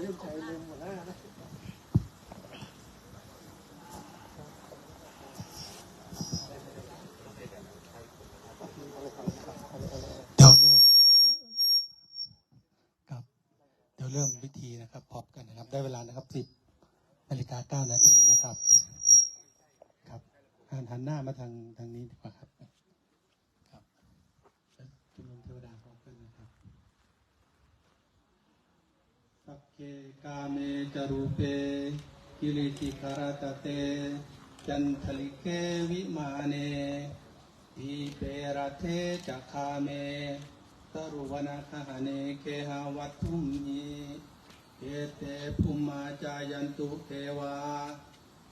เรื่องใจลืมหมดแล้วนะเดี๋ยวเริ่มครับเดี๋ยวเริ่มวิธีนะครับพร้อมกันนะครับ ได้เวลานะครับสิบนาฬิกาเก้านาทีนะครับ ครับหันหันหน้ามาทางทางนี้ดีกว่าครับจุลเทวดาพร้อมกันนะครับ สัพเพกาเมจรูเปกิริติคารตเต จันทลิเกวิมาเนอีเปรเทจักขาเมตรุวนาคหเนเคหาวัตถุมหีเอเตภุมาจายันตุเทวา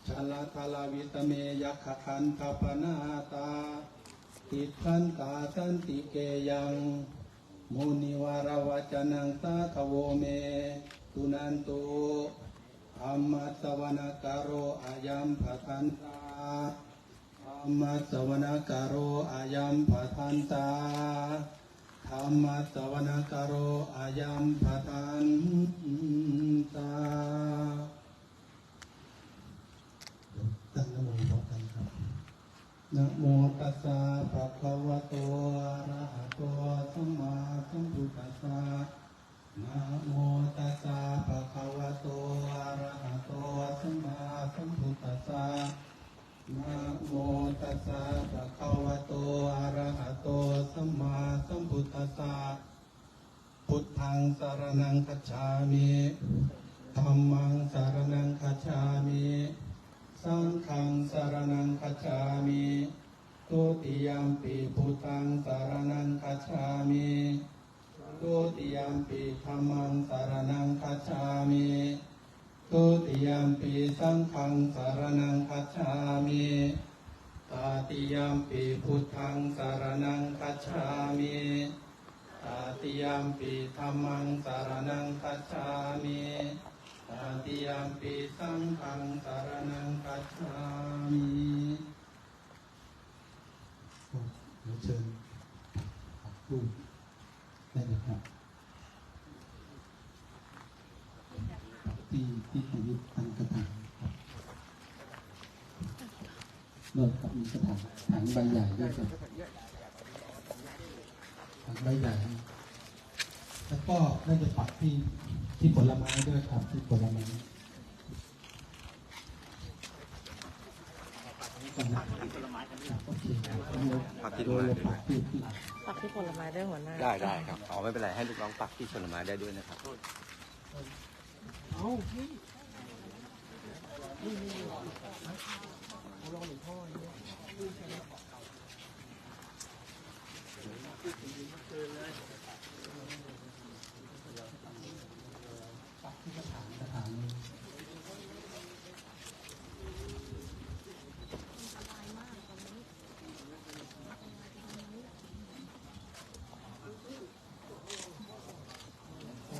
ชลาทลาวิตเมยักขคันทปนาตาติทันตาสันติเกยัง มุนิวารวจนังตาทโวเมตุนันตุอัมมัสวนาการโรอายัมภทันตาธรรมสวนาการโรอายัมปะทันตาธรรมสวนาการโรอายัมปะทันตาตั้งนะโมพร้อมกันครับนะโมตัสสะภะคะวะโตอะระหะโตสัมมาสัมพุทธัสสะนะโมตัสสะภะคะวะโตอะระหะโตสัมมาสัมพุทธัสสะ นะ โมตัสสะภะคะวะโตอะระหะโตสัมมาสัมพุทธัสสะพุทธังสารนังคัจฉามิธัมมังสารนังคัจฉามิสังฆังสารนังคัจฉามิตุติยมปีพุทธังสารนังคัจฉามิตุติยมปีธัมมังสารนังคัจฉามิ ทุติยมปีสังฆังสารนังคัจฉามิตาติยมปีพุทธังสารนังคัจฉามิตาติยมปีธรรมังสารนังคัจฉามิตาติยมปีสังฆังสารนังคัจฉามิโอ้เดี๋ยวเชิญพูดได้เลยครับ ที่ที่ชีวิตทางกระถางครับโน่นครับมีกระถางถังใบใหญ่ด้วยครับถังใบใหญ่ แล้วก็น่าจะปักที่ที่ผลไม้ด้วยครับที่ผลไม้โอเคปักที่ผลไม้ปักที่ที่ปักที่ผลไม้ได้หัวหน้า ได้ได้ครับ อ๋อไม่เป็นไรให้ลูกน้องปักที่ผลไม้ได้ด้วยนะครับ เอาพี่ ปักที่กระถางกระถางนี้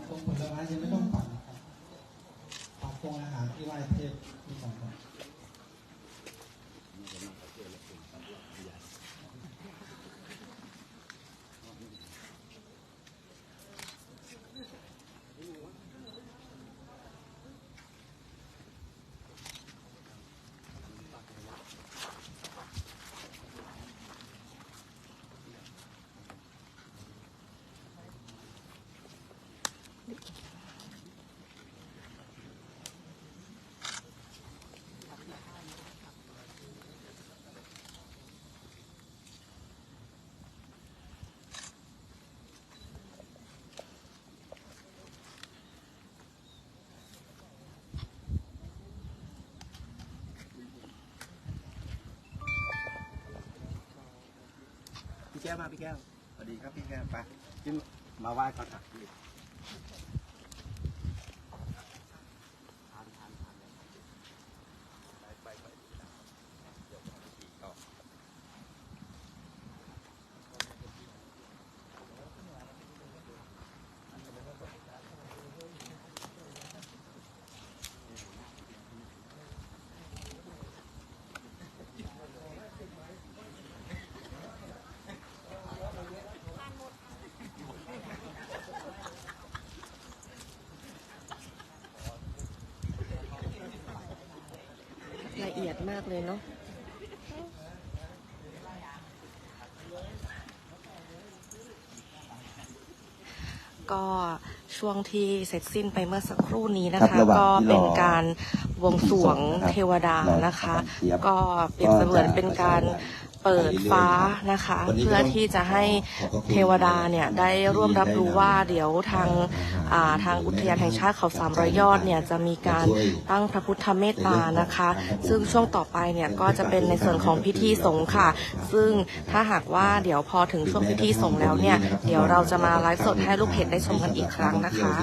ตรงผลไม้ยังไม่ต้องปักนะครับปักตรงอาหารที่ไหว้เทพที่สองครับ พี่ แก้วมาพี่แก้วสวัสดีครับพี่แก้วไปขึ้นมาไหว้ก่อนอะพี่ไปไปไปเดี๋ยวผมขี่ต่อ ค ละเอียดมากเลยเนาะก็ช่วงที่เสร็จสิ้นไปเมื่อสักครู่นี้นะครัคะบระหว่างก็ที่รอเป็นการบวงสรวงนะครับเทวดานะคะรอเจี๊ยบก็เปรียบเสมือนเป็นการ เปิดฟ้านะคะวันนี้ก็เพื่อที่จะให้ขอบพระคุณเทวดาเนี่ยได้ร่วมรับรู้ว่าเดี๋ยวทางอ่าทางอุทยานแห่งชาติเขาสามร้อยยอดเนี่ยจะมีการตั้งพระพุทธเมตตานะคะ ซึ่งช่วงต่อไปเนี่ยก็จะเป็นในส่วนของพิธีสงฆ์ค่ะ ซึ่งถ้าหากว่าเดี๋ยวพอถึงช่วงพิธีสงฆ์แล้วเนี่ยเดี๋ยวเราจะมาไลฟ์สดให้ลูกเพจได้ชมกันอีกครั้งนะคะ